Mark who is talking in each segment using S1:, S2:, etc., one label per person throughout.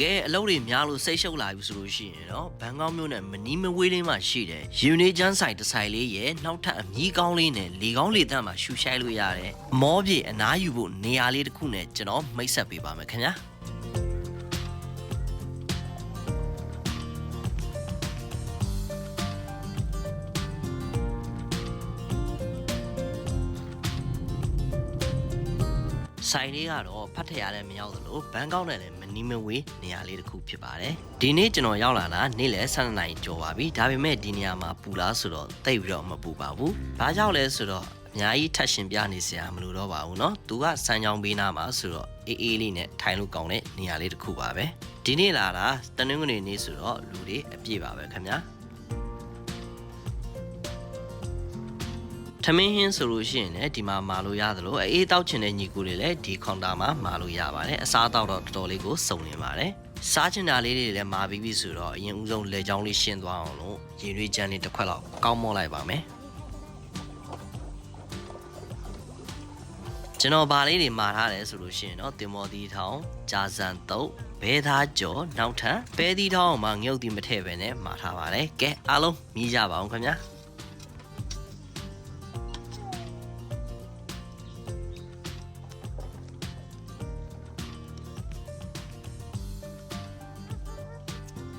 S1: ကဲအလုပ်တွေများလို့စိတ်ရှုပ်လာပြီဆိုလို့ရှိရင်တော့ဘန်ကောက်မြို့နဲ့မနီးမဝေးလေးမှာရှိတဲ့ယူနီချန်ဆိုင်တစ်ဆိုင်လေးရဲ့နောက်ထပ်အမီးကောင်းလေးနဲ့လေကောင်းလေတန့်မှာရှူရှိုက်လို့ရတယ်။မောပြေအနားယူဖို့နေရာလေးတစ်ခုနဲ့ကျွန်တော်မိတ်ဆက်ပေးပါမယ်ခင်ဗျာ။ ဆိုင်လေးကတော့ဖတ်ထရလည်းမရောက်သလိုဘန်ကောက်နဲ့လည်းမနီးမဝေးနေရာလေးတစ်ခုဖြစ်ပါတယ်ဒီနေ့ကျွန်တော်ရောက်လာတာနေ့လယ်12နာရီကျော်ပါပြီဒါပေမဲ့ဒီနေရာမှာပူလားဆိုတော့တိတ်ပြီးတော့မပူပါဘူးဘာကြောင့်လဲဆိုတော့အများကြီးထပ်ရှင်ပြနေစရာမလိုတော့ပါဘူးเนาะသူကစမ်းချောင်းပေးနာမှာဆိုတော့အေးအေးလေးနဲ့ထိုင်လို့ကောင်းတဲ့နေရာလေးတစ်ခုပါပဲဒီနေ့လာတာတနင်္ဂနွေနေ့ဆိုတော့လူတွေအပြည့်ပါပဲခင်ဗျာ ထမင်းဟင်းဆိုလို့ရှိရင်လည်းဒီမှာမာလို့ရတယ်လို့အေးတောက်ချင်တဲ့ညီကိုတွေလည်းဒီခွန်တာမှာမာလို့ရပါတယ်အစားအသောက်တော့တော်တော်လေးကိုစုံနေပါတယ်စားချင်တာလေးတွေလည်းမာပြီးပြီဆိုတော့အရင်ဦးဆုံးလေချောင်းလေးရှင်းသွားအောင်လို့ရေရွေးချမ်းလေးတစ်ခွက်လောက်ကောင်းမောလိုက်ပါမယ်ကျွန်တော်ဗာလေးတွေမာထားတယ်ဆိုလို့ရှိရင်တော့တင်မော်တီထောင်ဂျာဇန်တုတ်ဘဲသားကြော်နောက်ထပ်ပဲတီထောင်မှာငုတ်တီမထည့်ပဲနဲ့မာထားပါတယ်ကဲအားလုံးမြည်ကြပါအောင်ခင်ဗျာ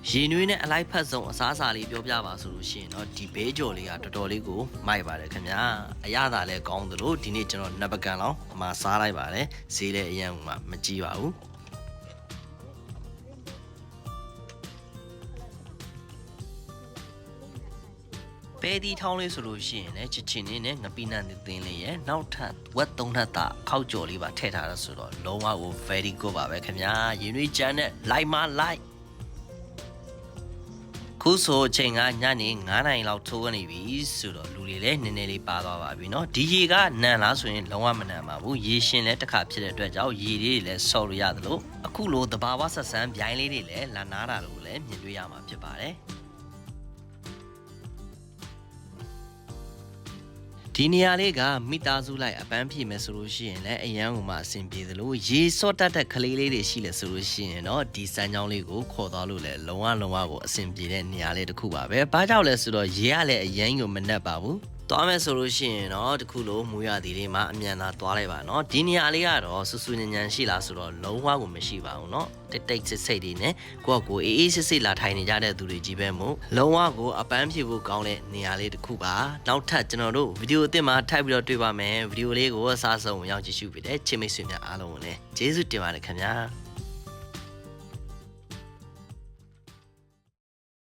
S1: ရေနွေးနဲ့အလိုက်ဖက်ဆုံးအစားအစာလေးပြောပြပါဆိုလို့ရှိရင်တော့ဒီဘေးကြော်လေးကတော်တော်လေးကိုမိုက်ပါတယ်ခင်ဗျာအရသာလည်းကောင်းသလိုဒီနေ့ကျွန်တော်နှစ်ပကံလောက်အမှာစားလိုက်ပါတယ်ဈေးလည်းအရင်ကမကြည့်ပါဘူးပဲဒီထောင်းလေးဆိုလို့ရှိရင်လည်းချစ်ချင်းလေးနဲ့ငပိနန်သင်းလေးရဲ့နောက်ထပ်ဝက်သုံးထပ်တာခောက်ကြော်လေးပါထည့်ထားတာဆိုတော့လုံးဝကို very good ပါပဲခင်ဗျာရင်းနှီးချမ်းနဲ့ like မ like ခုဆိုအချိန်ကညနေ9နာရီလောက်ထိုးကနေပြီဆိုတော့လူတွေလည်းနည်းနည်းလေးပါသွားပါပြီเนาะဒီရေကနန်လားဆိုရင်လုံးဝမနန်ပါဘူးရေရှင်လည်းတစ်ခါဖြစ်တဲ့အတွက်ကြောင့်ရေလေးတွေလည်းဆော်လို့ရတယ်လို့အခုလိုတဘာဝဆက်ဆန်းဗျိုင်းလေးတွေလည်းလာနာတာလို့လည်းမြင်တွေ့ရမှာဖြစ်ပါတယ် ဒီနေရာလေးကမိသားစုလိုက်အပန်းဖြေမယ်ဆိုလို့ရှိရင်လည်းအရန်ဟိုမှာအဆင်ပြေသလိုရေစော့တတ်တဲ့ကလေးလေးတွေရှိလဲဆိုလို့ရှိရင်တော့ဒီစမ်းကြောင်းလေးကိုခေါ်သွားလို့လည်းလုံးဝလုံးဝကိုအဆင်ပြေတဲ့နေရာလေးတစ်ခုပါပဲ။ဘာကြောင့်လဲဆိုတော့ရေကလည်းအရန်ကိုမနှက်ပါဘူး။ သွားမယ်ဆိုလို့ရှိရင်တော့တခုလို့မူရသည်လေးမှာအမြန်သာသွားလိုက်ပါနော်ဒီနေရာလေးကတော့ဆူဆူညံညံရှိလားဆိုတော့လုံးဝကိုမရှိပါဘူးနော်တိတ်တိတ်ဆိတ်ဆိတ်လေးနဲ့ကိုယ့်ကိုအေးအေးဆိတ်ဆိတ်လာထိုင်နေကြတဲ့သူတွေကြီးပဲမို့လုံးဝကိုအပန်းဖြေဖို့ကောင်းတဲ့နေရာလေးတခုပါနောက်ထပ်ကျွန်တော်တို့ဗီဒီယိုအသစ်မှာထပ်ပြီးတော့တွေ့ပါမယ်ဗီဒီယိုလေးကိုအစားဆုံးရောက်ကြည့်ရှုပေးတဲ့ချစ်မိတ်ဆွေများအားလုံးကိုလည်းကျေးဇူးတင်ပါတယ်ခင်ဗျာ